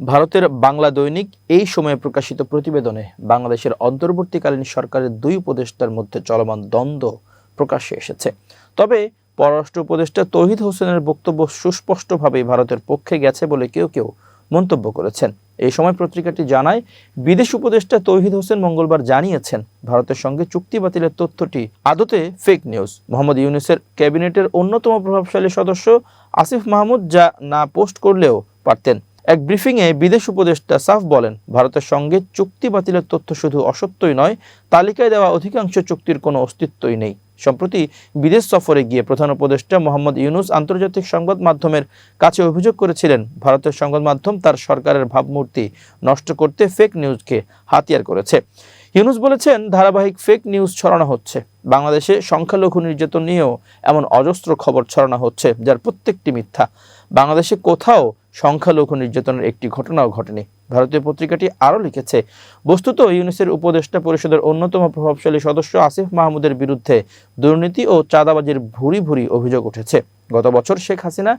ভারতের বাংলা দৈনিক এই সময়ে প্রকাশিত প্রতিবেদনে বাংলাদেশের অন্তর্বর্তীকালীন সরকারের দুই উপদেষ্টার মধ্যে চলমান দ্বন্দ্ব প্রকাশ্যে এসেছে। তবে পররাষ্ট্র উপদেষ্টা তৌহিদ হোসেনের বক্তব্য সুস্পষ্টভাবেই ভারতের পক্ষে গেছে বলে কেউ কেউ মন্তব্য করেছেন। এই সময় পত্রিকাটি জানায়, বিদেশ উপদেষ্টা তৌহিদ হোসেন মঙ্গলবার জানিয়েছেন, ভারতের সঙ্গে চুক্তি বাতিলের তথ্যটি আদতে ফেক নিউজ মোহাম্মদ ইউনুসের ক্যাবিনেটের অন্যতম প্রভাবশালী সদস্য আসিফ মাহমুদ যা না পোস্ট করলেও পারতেন। এক ব্রিফিংয়ে বিদেশ উপদেষ্টা সাফ বলেন, ভারতের সঙ্গে চুক্তি বাতিলের তথ্য শুধু অসত্যই নয়, তালিকায় দেওয়া অধিকাংশ চুক্তির কোনো অস্তিত্বই নেই। সম্প্রতি বিদেশ সফরে গিয়ে প্রধান উপদেষ্টা মোহাম্মদ ইউনুস আন্তর্জাতিক সংবাদ মাধ্যমের কাছে অভিযোগ করেছিলেন, ভারতের সংবাদ মাধ্যম তার সরকারের ভাবমূর্তি নষ্ট করতে ফেক নিউজকে হাতিয়ার করেছে। ইউনুস বলেছেন, ধারাবাহিক ফেক নিউজ ছড়ানো হচ্ছে। বাংলাদেশে সংখ্যালঘু নির্যাতন নিয়েও এমন অজস্র খবর ছড়ানো হচ্ছে, যার প্রত্যেকটি মিথ্যা। বাংলাদেশে কোথাও সংখ্যালঘু নির্যাতনের একটি ঘটনাও ঘটেনি। ভারতীয় পত্রিকাটি আরও লিখেছে, বস্তুত ইউনিসের উপদেষ্টা পরিষদের অন্যতম প্রভাবশালী সদস্য আসিফ মাহমুদের বিরুদ্ধে দুর্নীতি ও চাঁদাবাজির ভুরি ভুরি অভিযোগ উঠেছে। গত বছর শেখ হাসিনা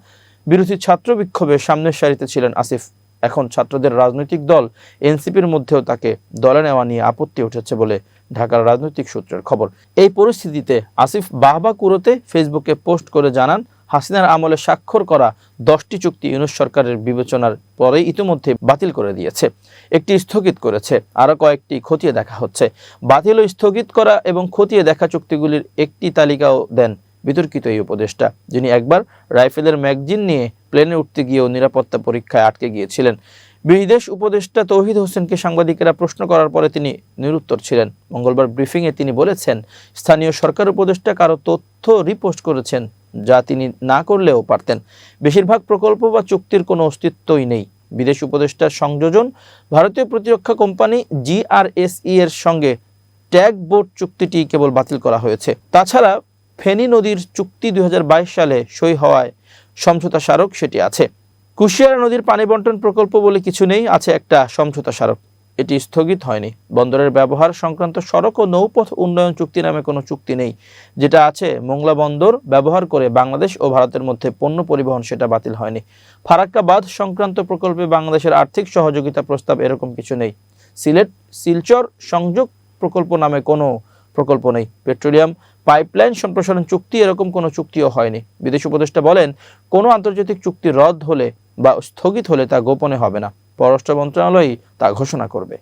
বিরোধী ছাত্র বিক্ষোভে সামনের সারিতে ছিলেন আসিফ। এখন ছাত্রদের রাজনৈতিক দল এনসিপির মধ্যেও তাকে দলে নেওয়া নিয়ে আপত্তি উঠেছে বলে ঢাকার রাজনৈতিক সূত্রের খবর। এই পরিস্থিতিতে আসিফ বাহবা কুরোতে ফেসবুকে পোস্ট করে জানান হাসিনার আমলে স্বাক্ষর করা দশটি চুক্তি ইউনুস সরকারের বিবেচনার পরে ইতিমধ্যে বাতিল করে দিয়েছে। একটি স্থগিত করেছে, আরও কয়েকটি খতিয়ে দেখা হচ্ছে। বাতিল ও স্থগিত করা এবং খতিয়ে দেখা চুক্তিগুলির একটি তালিকাও দেন বিতর্কিত এই উপদেষ্টা, যিনি একবার রাইফেলের ম্যাগজিন নিয়ে প্লেনে উঠতে গিয়েও নিরাপত্তা পরীক্ষায় আটকে গিয়েছিলেন। বিদেশ উপদেষ্টা তৌহিদ হোসেনকে সাংবাদিকেরা প্রশ্ন করার পরে তিনি নিরুত্তর ছিলেন। মঙ্গলবার ব্রিফিংয়ে তিনি বলেছেন, স্থানীয় সরকার উপদেষ্টা কারও তথ্য রিপোস্ট করেছেন যা তিনি না করলেও পারতেন। বেশিরভাগ প্রকল্প বা চুক্তির কোনো অস্তিত্বই নেই। বিদেশ উপদেষ্টার সংযোজন, ভারতীয় প্রতিরক্ষা কোম্পানি জিআরএসই এর সঙ্গে ট্যাগ বোর্ড চুক্তিটি কেবল বাতিল করা হয়েছে। তাছাড়া ফেনী নদীর চুক্তি দুই হাজার বাইশ সালে সই হওয়ায় সমঝোতা স্মারক সেটি আছে। কুশিয়ারা নদীর পানি বন্টন প্রকল্প বলে কিছু নেই, আছে একটা সমঝোতা স্মারক। এটি স্থগিত হয়নি। বন্দরের ব্যবহার সংক্রান্ত সড়ক ও নৌপথ উন্নয়ন চুক্তি নামে কোনো চুক্তি নেই। যেটা আছে, মোংলা বন্দর ব্যবহার করে বাংলাদেশ ও ভারতের মধ্যে পণ্য পরিবহন সেটা বাতিল হয়নি। ফারাক্কা বাঁধ সংক্রান্ত প্রকল্পে বাংলাদেশের আর্থিক সহযোগিতা প্রস্তাব এরকম কিছু নেই। সিলেট, শিলচর সংযোগ প্রকল্প নামে কোনো প্রকল্প নেই। পেট্রোলিয়াম পাইপলাইন সম্প্রসারণ চুক্তি এরকম কোনো চুক্তিও হয়নি। বিদেশ উপদেষ্টা বলেন, কোনো আন্তর্জাতিক চুক্তি রদ হলে বা স্থগিত হলে তা গোপনে হবে না। পররাষ্ট্র মন্ত্রণালয়ই তা ঘোষণা করবে।